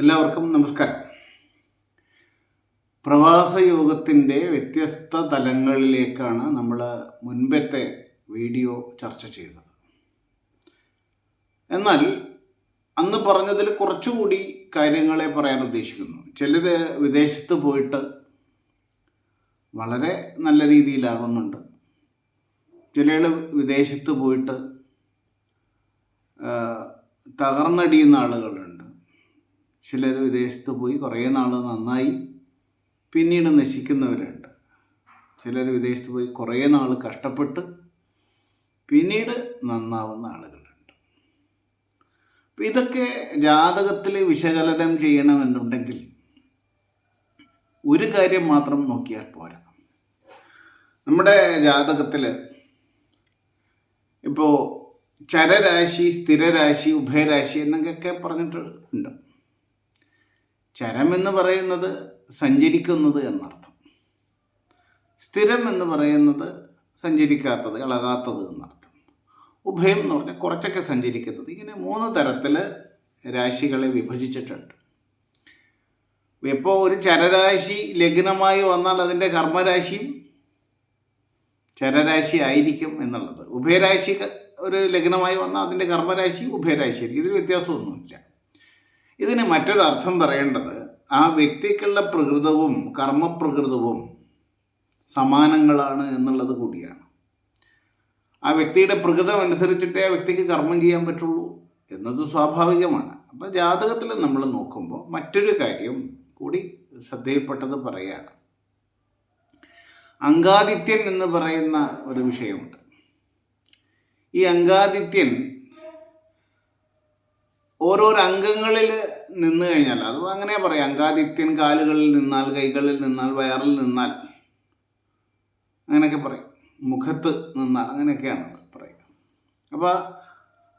എല്ലാവർക്കും നമസ്കാരം. പ്രവാസ യോഗത്തിന്റെ വ്യത്യസ്ത തലങ്ങളിലേക്കാണ് നമ്മൾ മുൻപത്തെ വീഡിയോ ചർച്ച ചെയ്തത്. എന്നാൽ അന്ന് പറഞ്ഞതിൽ കുറച്ചുകൂടി കാര്യങ്ങളെ പറയാൻ ഉദ്ദേശിക്കുന്നു. ചിലർ വിദേശത്ത് പോയിട്ട് വളരെ നല്ല രീതിയിലാകുന്നുണ്ട്. ചിലർ വിദേശത്ത് പോയിട്ട് തകർന്നടിയുന്ന ആളുകളുണ്ട് ചിലർ വിദേശത്ത് പോയി കുറേ നാൾ നന്നായി പിന്നീട് നശിക്കുന്നവരുണ്ട്. ചിലർ വിദേശത്ത് പോയി കുറേ നാൾ കഷ്ടപ്പെട്ട് പിന്നീട് നന്നാവുന്ന ആളുകളുണ്ട്. അപ്പം ഇതൊക്കെ ജാതകത്തിൽ വിശകലനം ചെയ്യണമെന്നുണ്ടെങ്കിൽ ഒരു കാര്യം മാത്രം നോക്കിയാൽ പോരാ. നമ്മുടെ ജാതകത്തിൽ ഇപ്പോൾ ചരരാശി സ്ഥിരരാശി ഉഭയരാശി എന്നൊക്കെ പറഞ്ഞിട്ട് ഉണ്ട് ചരം എന്ന് പറയുന്നത് സഞ്ചരിക്കുന്നത് എന്നർത്ഥം. സ്ഥിരം എന്ന് പറയുന്നത് സഞ്ചരിക്കാത്തത് ഇളകാത്തത് എന്നർത്ഥം. ഉഭയം എന്ന് പറഞ്ഞാൽ കുറച്ചൊക്കെ സഞ്ചരിക്കുന്നത്. ഇങ്ങനെ മൂന്ന് തരത്തിൽ രാശികളെ വിഭജിച്ചിട്ടുണ്ട്. ഇപ്പോൾ ഒരു ചരരാശി ലഗ്നമായി വന്നാൽ അതിന്റെ കർമ്മരാശിയും ചരരാശി ആയിരിക്കും എന്നുള്ളത്. ഉഭയരാശി ഒരു ലഗ്നമായി വന്നാൽ അതിന്റെ കർമ്മരാശി ഉഭയരാശി ആയിരിക്കും ഇതിൽ വ്യത്യാസമൊന്നുമില്ല. ഇതിന് മറ്റൊരു അർത്ഥം പറയേണ്ടത് ആ വ്യക്തിക്കുള്ള പ്രകൃതവും കർമ്മപ്രകൃതവും സമാനങ്ങളാണ് എന്നുള്ളത് കൂടിയാണ്. ആ വ്യക്തിയുടെ പ്രകൃതം അനുസരിച്ചിട്ടേ ആ വ്യക്തിക്ക് കർമ്മം ചെയ്യാൻ പറ്റുള്ളൂ എന്നത് സ്വാഭാവികമാണ്. അപ്പം ജാതകത്തിൽ നമ്മൾ നോക്കുമ്പോൾ മറ്റൊരു കാര്യം കൂടി ശ്രദ്ധയിൽപ്പെട്ടത് പറയുകയാണ് അങ്കാദിത്യൻ എന്ന് പറയുന്ന ഒരു വിഷയമുണ്ട്. ഈ അങ്കാദിത്യൻ ഓരോരോ അംഗങ്ങളിൽ നിന്ന് കഴിഞ്ഞാൽ അത് അങ്ങനെ പറയാം അങ്കാദിത്യൻ കാലുകളിൽ നിന്നാൽ കൈകളിൽ നിന്നാൽ വയറിൽ നിന്നാൽ അങ്ങനെയൊക്കെ പറയും. മുഖത്ത് നിന്നാൽ അങ്ങനെയൊക്കെയാണ് പറയുക അപ്പോൾ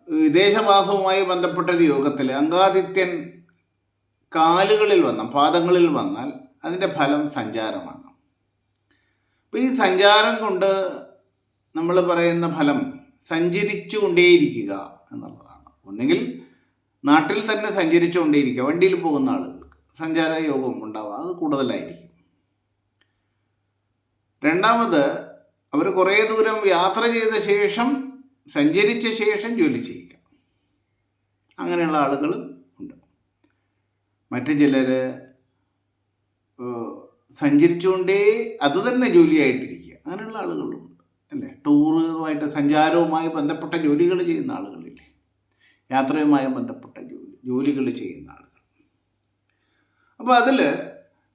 വിദേശവാസവുമായി ബന്ധപ്പെട്ട ഒരു യോഗത്തിൽ അങ്കാദിത്യൻ കാലുകളിൽ വന്ന പാദങ്ങളിൽ വന്നാൽ അതിന്റെ ഫലം സഞ്ചാരമാണ്. അപ്പോൾ ഈ സഞ്ചാരം കൊണ്ട് നമ്മൾ പറയുന്ന ഫലം സഞ്ചരിച്ചു കൊണ്ടേയിരിക്കുക എന്നുള്ളതാണ്. ഒന്നുകിൽ നാട്ടിൽ തന്നെ സഞ്ചരിച്ചുകൊണ്ടേയിരിക്കുക. വണ്ടിയിൽ പോകുന്ന ആളുകൾക്ക് സഞ്ചാര യോഗം ഉണ്ടാവുക. അത് കൂടുതലായിരിക്കും. രണ്ടാമത് അവർ കുറേ ദൂരം യാത്ര ചെയ്ത ശേഷം സഞ്ചരിച്ച ശേഷം ജോലി ചെയ്യുക. അങ്ങനെയുള്ള ആളുകളും ഉണ്ട്. മറ്റു ചിലർ സഞ്ചരിച്ചുകൊണ്ടേ അത് തന്നെ ജോലിയായിട്ടിരിക്കുക. അങ്ങനെയുള്ള ആളുകളുണ്ട് അല്ലേ? ടൂറുമായിട്ട് സഞ്ചാരവുമായി ബന്ധപ്പെട്ട ജോലികൾ ചെയ്യുന്ന ആളുകളില്ലേ? യാത്രയുമായി ബന്ധപ്പെട്ട ജോലി ജോലികൾ ചെയ്യുന്ന ആളുകൾ. അപ്പോൾ അതിൽ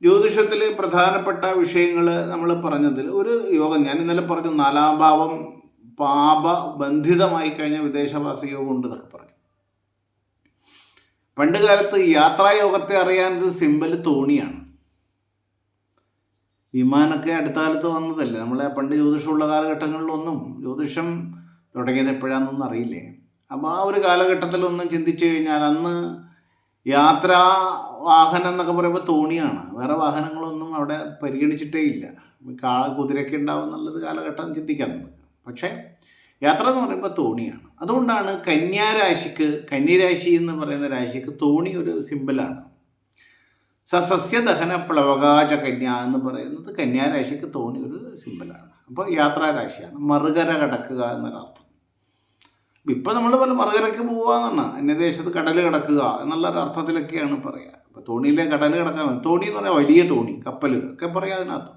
ജ്യോതിഷത്തിൽ പ്രധാനപ്പെട്ട വിഷയങ്ങൾ നമ്മൾ പറഞ്ഞതിൽ ഒരു യോഗം ഞാൻ ഇന്നലെ പറഞ്ഞു നാലാം ഭാവം പാപ ബന്ധിതമായി കഴിഞ്ഞ വിദേശവാസ യോഗം ഉണ്ട് എന്നൊക്കെ പറഞ്ഞു. പണ്ട് കാലത്ത് യാത്രായോഗത്തെ അറിയാൻ ഒരു സിമ്പൽ തോണിയാണ്. വിമാനമൊക്കെ അടുത്ത കാലത്ത് വന്നതല്ലേ? നമ്മളെ പണ്ട് ജ്യോതിഷമുള്ള കാലഘട്ടങ്ങളിലൊന്നും ജ്യോതിഷം തുടങ്ങിയത് എപ്പോഴാണെന്നൊന്നും അറിയില്ലേ? അപ്പോൾ ആ ഒരു കാലഘട്ടത്തിലൊന്നും ചിന്തിച്ചു കഴിഞ്ഞാൽ അന്ന് യാത്രാ വാഹനം എന്നൊക്കെ പറയുമ്പോൾ തോണിയാണ്. വേറെ വാഹനങ്ങളൊന്നും അവിടെ പരിഗണിച്ചിട്ടേ ഇല്ല. കാ കുതിരയൊക്കെ ഉണ്ടാവും എന്നുള്ളൊരു കാലഘട്ടം ചിന്തിക്കാൻ നമുക്ക്. പക്ഷേ യാത്ര എന്ന് പറയുമ്പോൾ തോണിയാണ്. അതുകൊണ്ടാണ് കന്യാരാശിക്ക് കന്യരാശി എന്ന് പറയുന്ന രാശിക്ക് തോണി ഒരു സിമ്പിളാണ്. സസ്യദഹന പ്ലവകാച കന്യ എന്ന് പറയുന്നത് കന്യാരാശിക്ക് തോണി ഒരു സിമ്പിളാണ്. അപ്പോൾ യാത്രാരാശിയാണ്. മറുകര കടക്കുക എന്നൊരർത്ഥം. ഇപ്പം നമ്മൾ പല മറുകരയ്ക്ക് പോവാന്നാണ് അന്യദേശത്ത് കടൽ കിടക്കുക എന്നുള്ള ഒരു അർത്ഥത്തിലൊക്കെയാണ് പറയുക ഇപ്പം തോണിയിലെ കടൽ കിടക്കാൻ തോണി എന്ന് പറയാം വലിയ തോണി കപ്പൽ ഒക്കെ പറയാം അതിനകത്ത്.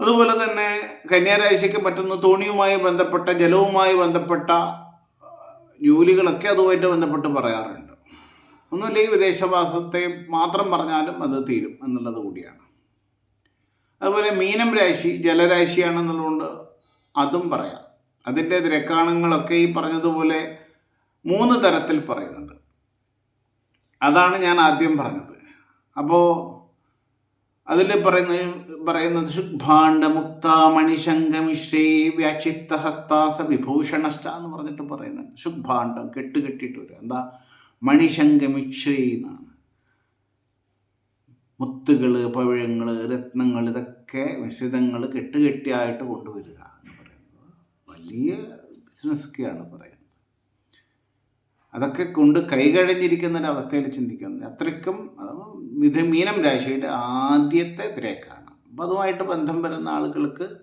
അതുപോലെ തന്നെ കന്യാരാശിക്ക് പറ്റുന്ന തോണിയുമായി ബന്ധപ്പെട്ട ജലവുമായി ബന്ധപ്പെട്ട ജോലികളൊക്കെ അതുമായിട്ട് ബന്ധപ്പെട്ട് പറയാറുണ്ട്. ഒന്നുമില്ലെങ്കിൽ വിദേശവാസത്തെ മാത്രം പറഞ്ഞാലും അത് തീരും എന്നുള്ളത് കൂടിയാണ്. അതുപോലെ മീനം രാശി ജലരാശിയാണെന്നുള്ളതുകൊണ്ട് അതും പറയാം. അതിന്റെ ദ്രക്കാണങ്ങളൊക്കെ ഈ പറഞ്ഞതുപോലെ മൂന്ന് തരത്തിൽ പറയുന്നുണ്ട്. അതാണ് ഞാൻ ആദ്യം പറഞ്ഞത്. അപ്പോൾ അതിൽ പറയുന്ന പറയുന്നത് ശുഭാണ്ഡ മുക്ത മണിശങ്കമിശ്രീ വ്യാക്ഷിപ്ത ഹസ്താസ വിഭൂഷണഷ്ട എന്ന് പറഞ്ഞിട്ട് പറയുന്നുണ്ട്. ശുഭാണ്ഡം കെട്ട് കെട്ടിയിട്ട് വരും എന്താ? മണിശങ്കമിശ്രേ എന്നാണ്. മുത്തുകൾ പവിഴങ്ങൾ രത്നങ്ങൾ ഇതൊക്കെ മിശ്രിതങ്ങൾ കെട്ടുകെട്ടിയായിട്ട് കൊണ്ടുവരിക. വലിയ ബിസിനസ്സൊക്കെയാണ് പറയുന്നത്. അതൊക്കെ കൊണ്ട് കൈകഴഞ്ഞിരിക്കുന്ന ഒരവസ്ഥയിൽ ചിന്തിക്കുന്നത് അത്രയ്ക്കും മിഥ മീനം രാശിയുടെ ആദ്യത്തെ തിരക്കാണ്. അപ്പം അതുമായിട്ട് ബന്ധം വരുന്ന ആളുകൾക്ക്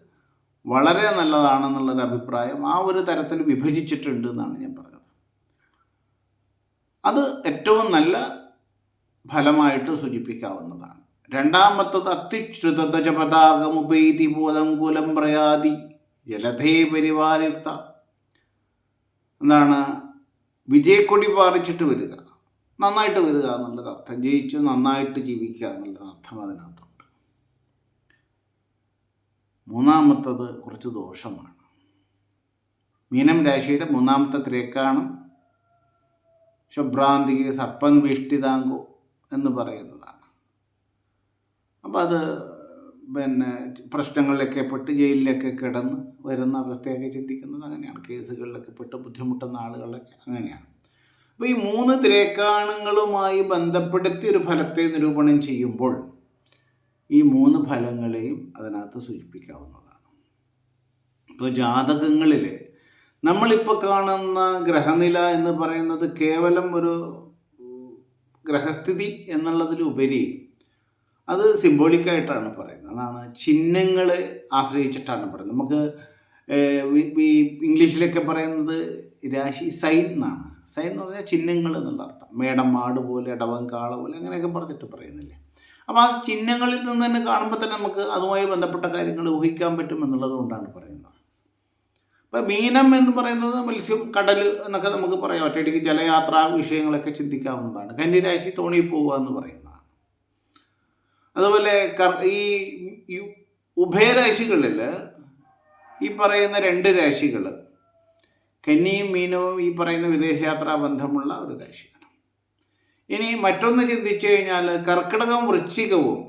വളരെ നല്ലതാണെന്നുള്ളൊരു അഭിപ്രായം ആ ഒരു തരത്തിൽ വിഭജിച്ചിട്ടുണ്ട് എന്നാണ് ഞാൻ പറഞ്ഞത്. അത് ഏറ്റവും നല്ല ഫലമായിട്ട് സൂചിപ്പിക്കാവുന്നതാണ്. രണ്ടാമത്തത് അത്യുച്ഛ്രുതജപതാകമുപൈതി ബോധം കുലം പ്രയാതി ജലധേ പരിവാരയുക്ത എന്താണ്? വിജയക്കൊടി പാറിച്ചിട്ട് വരിക. നന്നായിട്ട് വരിക എന്നുള്ളൊരു അർത്ഥം. ജയിച്ച് നന്നായിട്ട് ജീവിക്കുക എന്നുള്ളൊരു അർത്ഥം അതിനകത്തുണ്ട്. മൂന്നാമത്തത് കുറച്ച് ദോഷമാണ്. മീനം രാശിയുടെ മൂന്നാമത്തെ തിരക്കാണ്. ശുഭ്രാന്തിക സർപ്പം വിഷ്ടിതാങ്കോ എന്ന് പറയുന്നതാണ്. അപ്പോൾ അത് പിന്നെ പ്രശ്നങ്ങളിലൊക്കെ പെട്ട് ജയിലിലൊക്കെ കിടന്ന് വരുന്ന അവസ്ഥയൊക്കെ ചിന്തിക്കുന്നത് അങ്ങനെയാണ്. കേസുകളിലൊക്കെ പെട്ട് ബുദ്ധിമുട്ടുന്ന ആളുകളൊക്കെ അങ്ങനെയാണ്. അപ്പോൾ ഈ മൂന്ന് തിരക്കാണങ്ങളുമായി ബന്ധപ്പെടുത്തി ഒരു ഫലത്തെ നിരൂപണം ചെയ്യുമ്പോൾ ഈ മൂന്ന് ഫലങ്ങളെയും അതിനകത്ത് സൂചിപ്പിക്കാവുന്നതാണ്. ഇപ്പോൾ ജാതകങ്ങളിൽ നമ്മളിപ്പോൾ കാണുന്ന ഗ്രഹനില എന്ന് പറയുന്നത് കേവലം ഒരു ഗ്രഹസ്ഥിതി എന്നുള്ളതിലുപരി അത് സിംബോളിക്കായിട്ടാണ് പറയുന്നത്. അതാണ് ചിഹ്നങ്ങളെ ആശ്രയിച്ചിട്ടാണ് പറയുന്നത്. നമുക്ക് ഈ ഇംഗ്ലീഷിലൊക്കെ പറയുന്നത് രാശി സൈൻ എന്നാണ്. സൈൻ എന്ന് പറഞ്ഞാൽ ചിഹ്നങ്ങൾ എന്നുള്ള അർത്ഥം. മേടം മാട് പോലെ ഇടവം കാള പോലെ അങ്ങനെയൊക്കെ പറഞ്ഞിട്ട് പറയുന്നില്ലേ? അപ്പോൾ ആ ചിഹ്നങ്ങളിൽ നിന്ന് തന്നെ കാണുമ്പോൾ തന്നെ നമുക്ക് അതുമായി ബന്ധപ്പെട്ട കാര്യങ്ങൾ ഊഹിക്കാൻ പറ്റും എന്നുള്ളത് കൊണ്ടാണ് പറയുന്നത്. ഇപ്പം മീനം എന്ന് പറയുന്നത് മത്സ്യം കടൽ എന്നൊക്കെ നമുക്ക് പറയാം. ഒറ്റയടിക്ക് ജലയാത്രാ വിഷയങ്ങളൊക്കെ ചിന്തിക്കാവുന്നതാണ്. കന്യരാശി തോണി പോവുക എന്ന് പറയുന്നതാണ് അതുപോലെ ഈ ഉഭയരാശികളിൽ ഈ പറയുന്ന രണ്ട് രാശികൾ കന്നിയും മീനവും ഈ പറയുന്ന വിദേശയാത്രാ ബന്ധമുള്ള ഒരു രാശിയാണ്. ഇനി മറ്റൊന്ന് ചിന്തിച്ചു കഴിഞ്ഞാൽ കർക്കിടകവും വൃശ്ചികവും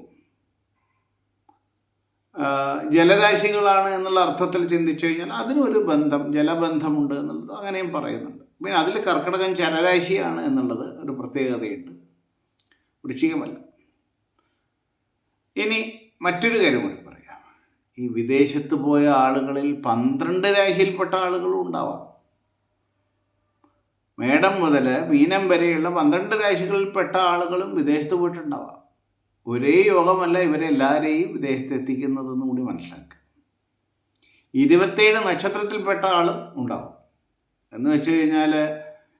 ജലരാശികളാണ് എന്നുള്ള അർത്ഥത്തിൽ ചിന്തിച്ചു കഴിഞ്ഞാൽ അതിനൊരു ബന്ധം ജലബന്ധമുണ്ട് എന്നുള്ളത് അങ്ങനെയും പറയുന്നുണ്ട്. പിന്നെ അതിൽ കർക്കിടകം ജലരാശിയാണ് എന്നുള്ളത് ഒരു പ്രത്യേകതയുണ്ട്. വൃശ്ചികമല്ല. ഇനി മറ്റൊരു കാര്യം കൂടി പറയാം. ഈ വിദേശത്ത് പോയ ആളുകളിൽ പന്ത്രണ്ട് രാശിയിൽപ്പെട്ട ആളുകളും ഉണ്ടാവാം. മേടം മുതൽ മീനം വരെയുള്ള പന്ത്രണ്ട് രാശികളിൽപ്പെട്ട ആളുകളും വിദേശത്ത് പോയിട്ടുണ്ടാവാം. ഒരേ യോഗമല്ല ഇവരെല്ലാവരെയും വിദേശത്ത് എത്തിക്കുന്നതെന്ന് കൂടി മനസ്സിലാക്കുക. ഇരുപത്തേഴ് നക്ഷത്രത്തിൽപ്പെട്ട ആളും ഉണ്ടാവും. എന്ന് വെച്ച് കഴിഞ്ഞാൽ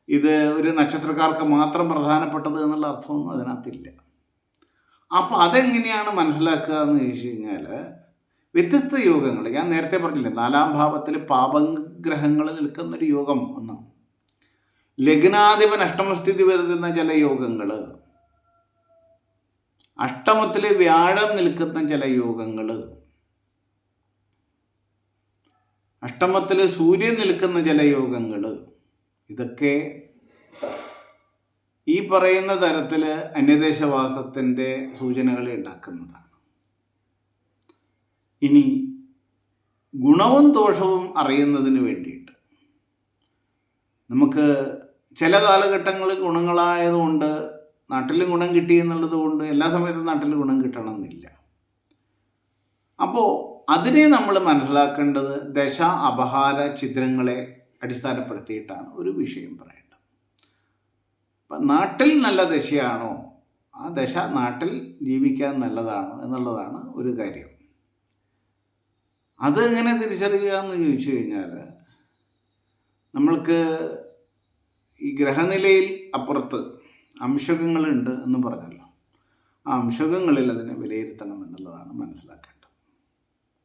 ഇത് ഒരു നക്ഷത്രക്കാർക്ക് മാത്രം പ്രധാനപ്പെട്ടത് എന്നുള്ള അർത്ഥമൊന്നും അതിനകത്തില്ല. അപ്പോൾ അതെങ്ങനെയാണ് മനസ്സിലാക്കുക എന്ന് ചോദിച്ചു കഴിഞ്ഞാൽ വ്യത്യസ്ത യോഗങ്ങൾ ഞാൻ നേരത്തെ പറഞ്ഞില്ലേ നാലാം ഭാവത്തിൽ പാപഗ്രഹങ്ങൾ നിൽക്കുന്നൊരു യോഗം ഒന്ന്. ലഗ്നാധിപൻ അഷ്ടമസ്ഥിതി വരുന്ന ചില യോഗങ്ങൾ അഷ്ടമത്തിൽ വ്യാഴം നിൽക്കുന്ന ചില യോഗങ്ങൾ അഷ്ടമത്തിൽ സൂര്യൻ നിൽക്കുന്ന ചില യോഗങ്ങൾ ഇതൊക്കെ ഈ പറയുന്ന തരത്തിൽ അന്യദേശവാസത്തിന്റെ സൂചനകളെ ഉണ്ടാക്കുന്നതാണ്. ഇനി ഗുണവും ദോഷവും അറിയുന്നതിന് വേണ്ടിയിട്ട് നമുക്ക് ചില കാലഘട്ടങ്ങളിൽ ഗുണങ്ങളായതുകൊണ്ട് നാട്ടിൽ ഗുണം കിട്ടി എന്നുള്ളത് കൊണ്ട് എല്ലാ സമയത്തും നാട്ടിൽ ഗുണം കിട്ടണമെന്നില്ല. അപ്പോൾ അതിനെ നമ്മൾ മനസ്സിലാക്കേണ്ടത് ദശ അപഹാര ചിത്രങ്ങളെ അടിസ്ഥാനപ്പെടുത്തിയിട്ടാണ് ഒരു വിഷയം പറയുന്നത്. അപ്പം നാട്ടിൽ നല്ല ദശയാണോ? ആ ദശ നാട്ടിൽ ജീവിക്കാൻ നല്ലതാണോ എന്നുള്ളതാണ് ഒരു കാര്യം. അത് എങ്ങനെ തിരിച്ചറിയുക എന്ന് ചോദിച്ചു കഴിഞ്ഞാൽ നമ്മൾക്ക് ഈ ഗ്രഹനിലയിൽ അപ്പുറത്ത് അംശകങ്ങളുണ്ട് എന്ന് പറഞ്ഞല്ലോ. ആ അംശകങ്ങളിൽ അതിനെ വിലയിരുത്തണം എന്നുള്ളതാണ് മനസ്സിലാക്കേണ്ടത്.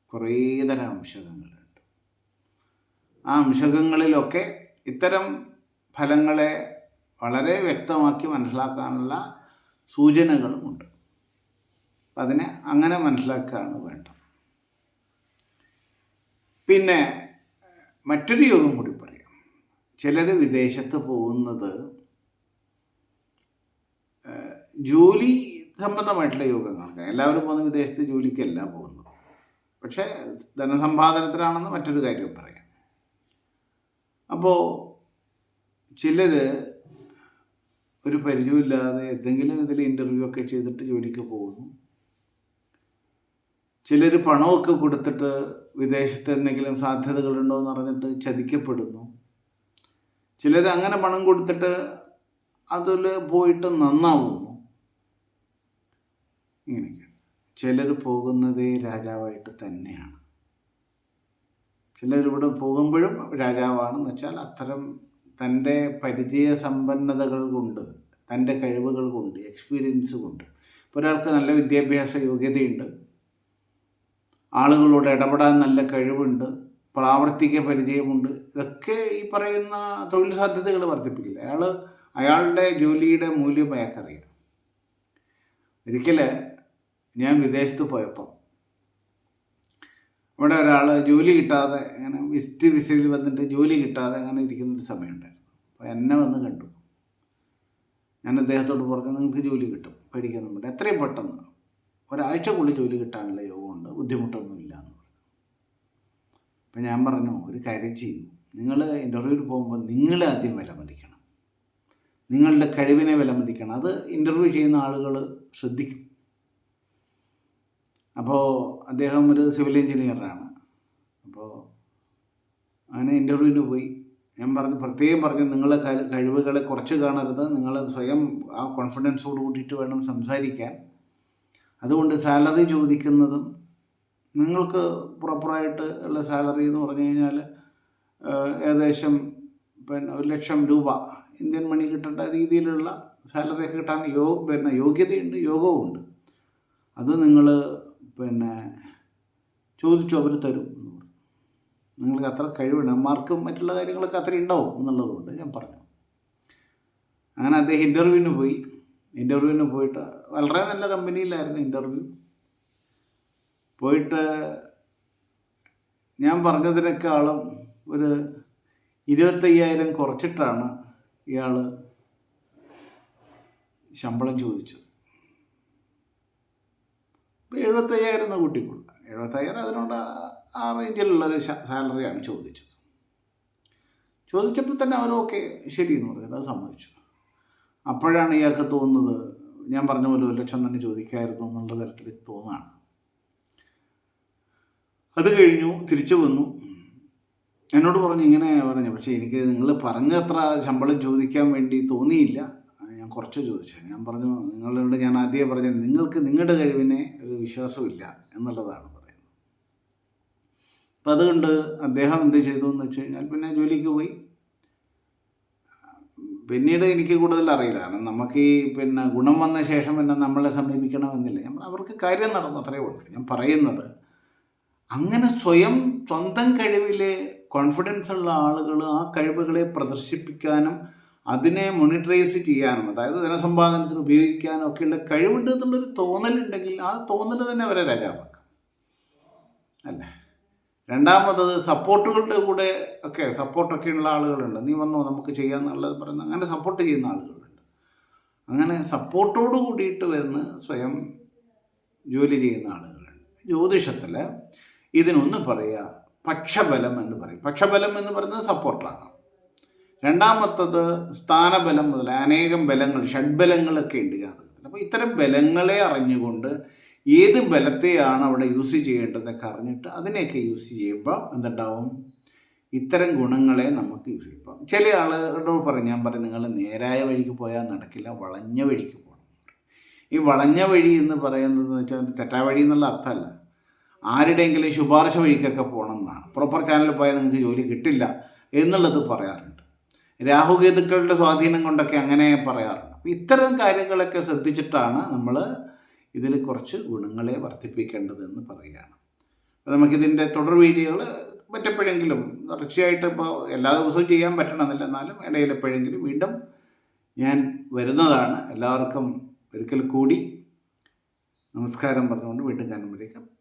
കുറേ തരം അംശകങ്ങളുണ്ട്. ആ അംശകങ്ങളിലൊക്കെ ഇത്തരം ഫലങ്ങളെ വളരെ വ്യക്തമാക്കി മനസ്സിലാക്കാനുള്ള സൂചനകളുമുണ്ട് അതിനെ അങ്ങനെ മനസ്സിലാക്കുകയാണ് വേണ്ടത്. പിന്നെ മറ്റൊരു യോഗം കൂടി പറയാം. ചിലർ വിദേശത്ത് പോകുന്നത് ജോലി സംബന്ധമായിട്ടുള്ള യോഗങ്ങൾക്ക് എല്ലാവരും പോകുന്ന വിദേശത്ത് ജോലിക്കല്ല പോകുന്നത്. പക്ഷേ ധനസമ്പാദനത്തിനാണെന്ന് മറ്റൊരു കാര്യം പറയാം. അപ്പോൾ ചിലർ ഒരു പരിചയമില്ലാതെ എന്തെങ്കിലും ഇതിൽ ഇന്റർവ്യൂ ഒക്കെ ചെയ്തിട്ട് ജോലിക്ക് പോകുന്നു. ചിലർ പണമൊക്കെ കൊടുത്തിട്ട് വിദേശത്ത് എന്തെങ്കിലും സാധ്യതകളുണ്ടോ എന്ന് പറഞ്ഞിട്ട് ചതിക്കപ്പെടുന്നു. ചിലർ അങ്ങനെ പണം കൊടുത്തിട്ട് അതിൽ പോയിട്ട് നന്നാവുന്നു. ഇങ്ങനെയൊക്കെ ചിലർ പോകുന്നതേ രാജാവായിട്ട് തന്നെയാണ്. ചിലരിവിടെ പോകുമ്പോഴും രാജാവാണെന്ന് വെച്ചാൽ അത്തരം തന്റെ പരിചയ സമ്പന്നതകൾ കൊണ്ട് തന്റെ കഴിവുകൾ കൊണ്ട് എക്സ്പീരിയൻസ് കൊണ്ട് ഒരാൾക്ക് നല്ല വിദ്യാഭ്യാസ യോഗ്യതയുണ്ട്. ആളുകളോട് ഇടപെടാൻ നല്ല കഴിവുണ്ട്. പ്രാവർത്തിക പരിചയമുണ്ട്. ഇതൊക്കെ ഈ പറയുന്ന തൊഴിൽ സാധ്യതകൾ വർദ്ധിപ്പിക്കില്ല. അയാൾ അയാളുടെ ജോലിയുടെ മൂല്യം അയാൾക്കറിയാം. ഒരിക്കൽ ഞാൻ വിദേശത്ത് പോയപ്പോൾ അവിടെ ഒരാൾ ജോലി കിട്ടാതെ അങ്ങനെ വിസിറ്റ് വിസയിൽ വന്നിട്ട് ജോലി കിട്ടാതെ അങ്ങനെ ഇരിക്കുന്ന ഒരു സമയമുണ്ടായിരുന്നു. അപ്പോൾ എന്നെ വന്ന് കണ്ടു. ഞാൻ അദ്ദേഹത്തോട് പറഞ്ഞു നിങ്ങൾക്ക് ജോലി കിട്ടും പേടിക്കാനൊന്നും വേണ്ട. എത്രയും പെട്ടെന്ന് ഒരാഴ്ചക്കുള്ളിൽ ജോലി കിട്ടാനുള്ള യോഗമുണ്ട് ബുദ്ധിമുട്ടൊന്നുമില്ല എന്ന് പറഞ്ഞു. അപ്പം ഞാൻ പറഞ്ഞു ഒരു കാര്യം ചെയ്യൂ. നിങ്ങൾ ഇന്റർവ്യൂവിൽ പോകുമ്പോൾ നിങ്ങൾ ആദ്യം വിലമതിക്കണം നിങ്ങളുടെ കഴിവിനെ വിലമതിക്കണം അത് ഇന്റർവ്യൂ ചെയ്യുന്ന ആളുകൾ ശ്രദ്ധിക്കും. അപ്പോൾ അദ്ദേഹം ഒരു സിവിൽ എഞ്ചിനീയറാണ്. അപ്പോൾ അങ്ങനെ ഇന്റർവ്യൂവിന് പോയി. ഞാൻ പറഞ്ഞു പ്രത്യേകം പറഞ്ഞു നിങ്ങളെ കഴിവുകളെ കുറച്ച് കാണരുത്. നിങ്ങൾ സ്വയം ആ കോൺഫിഡൻസോട് കൂട്ടിയിട്ട് വേണം സംസാരിക്കാൻ. അതുകൊണ്ട് സാലറി ചോദിക്കുന്നതും നിങ്ങൾക്ക് പ്രോപ്പറായിട്ട് ഉള്ള സാലറി എന്ന് പറഞ്ഞു കഴിഞ്ഞാൽ ഏകദേശം പിന്നെ ഒരു ലക്ഷം രൂപ ഇന്ത്യൻ മണി കിട്ടേണ്ട രീതിയിലുള്ള സാലറി ഒക്കെ കിട്ടാൻ യോ പിന്നെ യോഗ്യതയുണ്ട് യോഗവും ഉണ്ട് അത് നിങ്ങൾ പിന്നെ ചോദിച്ചു അവർ തരും എന്ന് പറഞ്ഞു. നിങ്ങൾക്ക് അത്ര കഴിവുണ്ട് മാർക്കും മറ്റുള്ള കാര്യങ്ങളൊക്കെ അത്ര ഉണ്ടാവും എന്നുള്ളതുകൊണ്ട് ഞാൻ പറഞ്ഞു. അങ്ങനെ അദ്ദേഹം ഇന്റർവ്യൂവിന് പോയി. ഇന്റർവ്യൂവിന് പോയിട്ട് വളരെ നല്ല കമ്പനിയിലായിരുന്നു ഇന്റർവ്യൂ പോയിട്ട് ഞാൻ പറഞ്ഞതിനേക്കാളും ഒരു ഇരുപത്തയ്യായിരം കുറച്ചിട്ടാണ് ഇയാൾ ശമ്പളം ചോദിച്ചത്. ഇപ്പോൾ എഴുപത്തയ്യായിരം എന്ന് കൂട്ടിക്കൊള്ളു എഴുപത്തയ്യായിരം അതിനോട് ആ- റേഞ്ചിലുള്ളൊരു സാലറിയാണ് ചോദിച്ചത്. ചോദിച്ചപ്പോൾ തന്നെ അവർ ഓക്കെ ശരി എന്ന് അത് സമ്മതിച്ചു. അപ്പോഴാണ് ഇയാൾക്ക് തോന്നുന്നത് ഞാൻ പറഞ്ഞ പോലെ ഒരു ലക്ഷം തന്നെ ചോദിക്കായിരുന്നു എന്നുള്ള തരത്തിൽ തോന്നാണ് അത് കഴിഞ്ഞു തിരിച്ചു വന്നു. എന്നോട് പറഞ്ഞു ഇങ്ങനെ പറഞ്ഞു. പക്ഷേ എനിക്ക് നിങ്ങൾ പറഞ്ഞത്ര ശമ്പളം ചോദിക്കാൻ വേണ്ടി തോന്നിയില്ല. ഞാൻ കുറച്ച് ചോദിച്ചത് ഞാൻ പറഞ്ഞു നിങ്ങളോട് ഞാൻ ആദ്യമേ പറഞ്ഞത് നിങ്ങൾക്ക് നിങ്ങളുടെ കഴിവിനെ ഒരു വിശ്വാസമില്ല എന്നുള്ളതാണ് പറയുന്നത്. അപ്പം അതുകൊണ്ട് അദ്ദേഹം എന്ത് ചെയ്തു എന്ന് വെച്ച് കഴിഞ്ഞാൽ പിന്നെ ജോലിക്ക് പോയി. പിന്നീട് എനിക്ക് കൂടുതൽ അറിയില്ല. കാരണം നമുക്ക് ഈ പിന്നെ ഗുണം വന്ന ശേഷം പിന്നെ നമ്മളെ സമീപിക്കണമെന്നില്ല. നമ്മൾ അവർക്ക് കാര്യം നടന്നു അത്രയേ ഉള്ളൂ. ഞാൻ പറയുന്നത് അങ്ങനെ സ്വയം സ്വന്തം കഴിവിൽ കോൺഫിഡൻസ് ഉള്ള ആളുകൾ ആ കഴിവുകളെ പ്രദർശിപ്പിക്കാനും അതിനെ മോണിറ്ററൈസ് ചെയ്യാനും അതായത് ധനസമ്പാദനത്തിന് ഉപയോഗിക്കാനും ഒക്കെയുള്ള കഴിവുണ്ട് എന്നുള്ളൊരു തോന്നലുണ്ടെങ്കിൽ ആ തോന്നൽ തന്നെ അവരെ രാജാവാക്കാം. അല്ലേ? രണ്ടാമത്തത് സപ്പോർട്ടുകളുടെ കൂടെ ഒക്കെ സപ്പോർട്ടൊക്കെ ഉള്ള ആളുകളുണ്ട്. നീ വന്നോ നമുക്ക് ചെയ്യാമെന്നുള്ളത് പറയുന്ന അങ്ങനെ സപ്പോർട്ട് ചെയ്യുന്ന ആളുകളുണ്ട്. അങ്ങനെ സപ്പോർട്ടോട് കൂടിയിട്ട് വരുന്ന സ്വയം ജോലി ചെയ്യുന്ന ആളുകളുണ്ട്. ജ്യോതിഷത്തിൽ ഇതിനൊന്ന് പറയുക പക്ഷബലം എന്ന് പറയും. പക്ഷബലം എന്ന് പറയുന്നത് സപ്പോർട്ടാണ് രണ്ടാമത്തത് സ്ഥാനബലം മുതൽ അനേകം ബലങ്ങൾ ഷഡ്ബലങ്ങളൊക്കെ ഉണ്ട് ജാതകത്തിൽ. അപ്പോൾ ഇത്തരം ബലങ്ങളെ അറിഞ്ഞുകൊണ്ട് ഏത് ബലത്തെയാണ് അവിടെ യൂസ് ചെയ്യേണ്ടതെന്നൊക്കെ അറിഞ്ഞിട്ട് അതിനെയൊക്കെ യൂസ് ചെയ്യുമ്പോൾ എന്തുണ്ടാവും? ഇത്തരം ഗുണങ്ങളെ നമുക്ക് യൂസ് ചെയ്യാം. ചില ആളുകളോട് പറയും ഞാൻ പറയും നിങ്ങൾ നേരായ വഴിക്ക് പോയാൽ നടക്കില്ല വളഞ്ഞ വഴിക്ക് പോകണം. ഈ വളഞ്ഞ വഴി എന്ന് പറയുന്നത് വെച്ചാൽ തെറ്റായ വഴി എന്നുള്ള അർത്ഥമല്ല. ആരുടെയെങ്കിലും ശുപാർശ വഴിക്കൊക്കെ പോകണം എന്നാണ്. പ്രോപ്പർ ചാനലിൽ പോയാൽ നിങ്ങൾക്ക് ജോലി കിട്ടില്ല എന്നുള്ളത് പറയാറുണ്ട്. രാഹുകേതുക്കളുടെ സ്വാധീനം കൊണ്ടൊക്കെ അങ്ങനെ പറയാറുണ്ട്. അപ്പം ഇത്തരം കാര്യങ്ങളൊക്കെ ശ്രദ്ധിച്ചിട്ടാണ് നമ്മൾ ഇതിൽ കുറച്ച് ഗുണങ്ങളെ വർദ്ധിപ്പിക്കേണ്ടതെന്ന് പറയുകയാണ്. നമുക്കിതിന്റെ തുടർ വീഡിയോകൾ മറ്റെപ്പോഴെങ്കിലും തുടർച്ചയായിട്ട് ഇപ്പോൾ എല്ലാ ദിവസവും ചെയ്യാൻ പറ്റണമെന്നില്ല. എന്നാലും ഇടയിൽ എപ്പോഴെങ്കിലും വീണ്ടും ഞാൻ വരുന്നതാണ്. എല്ലാവർക്കും ഒരിക്കൽ കൂടി നമസ്കാരം പറഞ്ഞുകൊണ്ട് വീണ്ടും കാണുമ്പോഴേക്കും